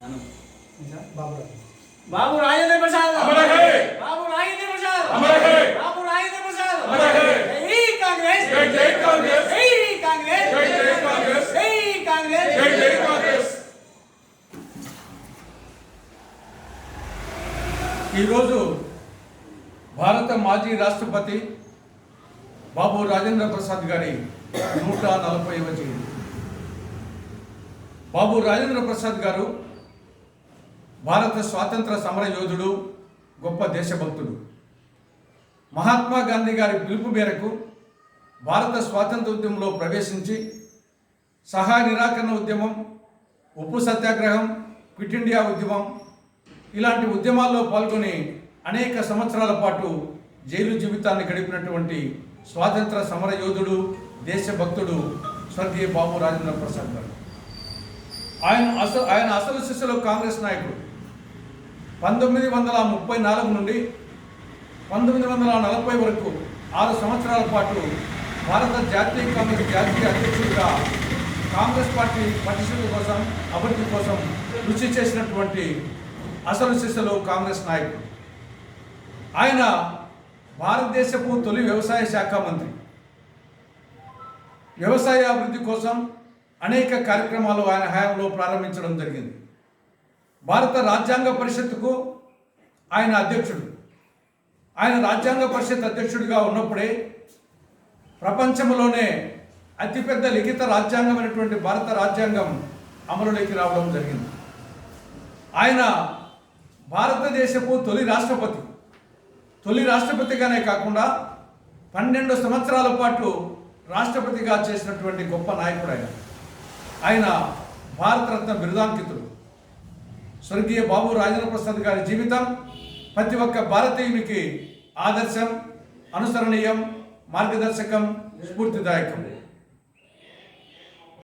బాబురావు బాబు రాజేంద్ర ప్రసాద్ అమర హే! బాబు రాజేంద్ర ప్రసాద్ అమర హే! బాబు రాజేంద్ర ప్రసాద్ అమర హే! జై కాంగ్రెస్ జై జై కాంగ్రెస్ జై కాంగ్రెస్ జై జై కాంగ్రెస్ జై కాంగ్రెస్ జై జై కాంగ్రెస్ ఈరోజు భారత మాజీ రాష్ట్రపతి బాబు రాజేంద్ర ప్రసాద్ గారి నూట నలభైవ జయంతి. బాబు రాజేంద్ర ప్రసాద్ గారు భారత స్వాతంత్ర సమర యోధుడు గొప్ప దేశభక్తుడు. మహాత్మా గాంధీ గారి పిలుపు మేరకు భారత స్వాతంత్ర ఉద్యమంలో ప్రవేశించి సహాయ నిరాకరణ ఉద్యమం ఉప్పు సత్యాగ్రహం క్విట్ ఇండియా ఉద్యమం ఇలాంటి ఉద్యమాల్లో పాల్గొని అనేక సంవత్సరాల పాటు జైలు జీవితాన్ని గడిపినటువంటి స్వాతంత్ర సమర యోధుడు దేశభక్తుడు స్వర్గీయ బాబు రాజేంద్ర ప్రసాద్ గారు. ఆయన అసలు ఆయన అసలు శిష్యులు కాంగ్రెస్ నాయకుడు పంతొమ్మిది వందల ముప్పై నాలుగు నుండి పంతొమ్మిది వందల నలభై వరకు ఆరు సంవత్సరాల పాటు భారత జాతీయ కాంగ్రెస్ జాతీయ అధ్యక్షుడిగా కాంగ్రెస్ పార్టీ పరిస్థితుల కోసం అభివృద్ధి కోసం కృషి చేసినటువంటి అసలు శిష్యులు కాంగ్రెస్ నాయకుడు ఆయన భారతదేశపు తొలి వ్యవసాయ శాఖ మంత్రి. వ్యవసాయ అభివృద్ధి కోసం అనేక కార్యక్రమాలు ఆయన హయాంలో ప్రారంభించడం జరిగింది. భారత రాజ్యాంగ పరిషత్తుకు ఆయన అధ్యక్షుడు. ఆయన రాజ్యాంగ పరిషత్ అధ్యక్షుడిగా ఉన్నప్పుడే ప్రపంచంలోనే అతిపెద్ద లిఖిత రాజ్యాంగమైనటువంటి భారత రాజ్యాంగం అమలులోకి రావడం జరిగింది. ఆయన భారతదేశపు తొలి రాష్ట్రపతి. తొలి రాష్ట్రపతిగానే కాకుండా పన్నెండు సంవత్సరాల పాటు రాష్ట్రపతిగా చేసినటువంటి గొప్ప నాయకుడు ఆయన. ఆయన భారతరత్న బిరుదాంకితుడు. స్వర్గీయ బాబు రాజేంద్ర ప్రసాద్ గారి జీవితం. ప్రతి ఒక్క భారతీయునికి ఆదర్శం అనుసరణీయం మార్గదర్శకం స్ఫూర్తిదాయకం.